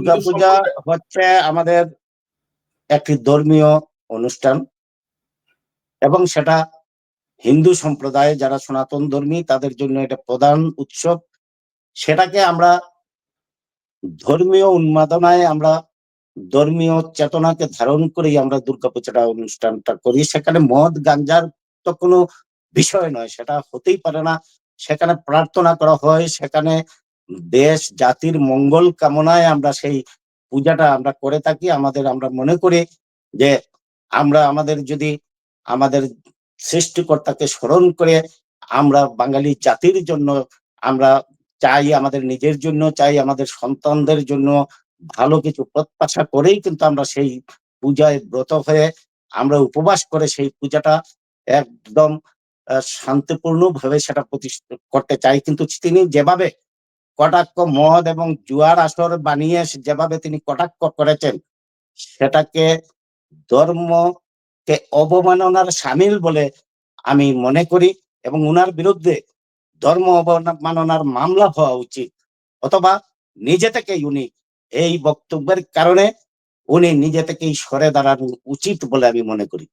দুর্গাপূজা হচ্ছে আমাদের একটি ধর্মীয় অনুষ্ঠান। এবং সেটা হিন্দু সম্প্রদায় যারা সনাতন ধর্মী তাদের জন্য এটা প্রধান উৎসব। সেটাকে আমরা ধর্মীয় উন্মাদনায় আমরা ধর্মীয় চেতনাকে ধারণ করেই আমরা দুর্গাপূজাটা অনুষ্ঠানটা করি। সেখানে মদ গাঞ্জার তো কোনো বিষয় নয় সেটা হতেই পারে না। সেখানে প্রার্থনা করা হয় সেখানে দেশ, জাতির মঙ্গল কামনায় আমরা সেই পূজাটা আমরা করে থাকি। আমাদের, আমরা মনে করি যে আমরা আমাদের যদি আমাদের সৃষ্টিকর্তাকে স্মরণ করে আমরা বাঙালি জাতির জন্য আমরা চাই, আমাদের নিজের জন্য চাই, আমাদের সন্তানদের জন্য ভালো কিছু প্রত্যাশা করেই কিন্তু আমরা সেই পূজায় ব্রত হয়ে আমরা উপবাস করে সেই পূজাটা একদম শান্তিপূর্ণ ভাবে সেটা প্রতিষ্ঠা করতে চাই। কিন্তু তিনি যেভাবে কটাক্ষ, মদ এবং জুয়ার আসর বানিয়ে যেভাবে তিনি কটাক্ষ করেছেন, সেটাকে ধর্মকে অবমাননার সামিল বলে আমি মনে করি এবং উনার বিরুদ্ধে ধর্ম অবমাননার মামলা হওয়া উচিত। অথবা নিজে থেকেই উনি এই বক্তব্যের কারণে উনি নিজে থেকেই সরে দাঁড়ানো উচিত বলে আমি মনে করি।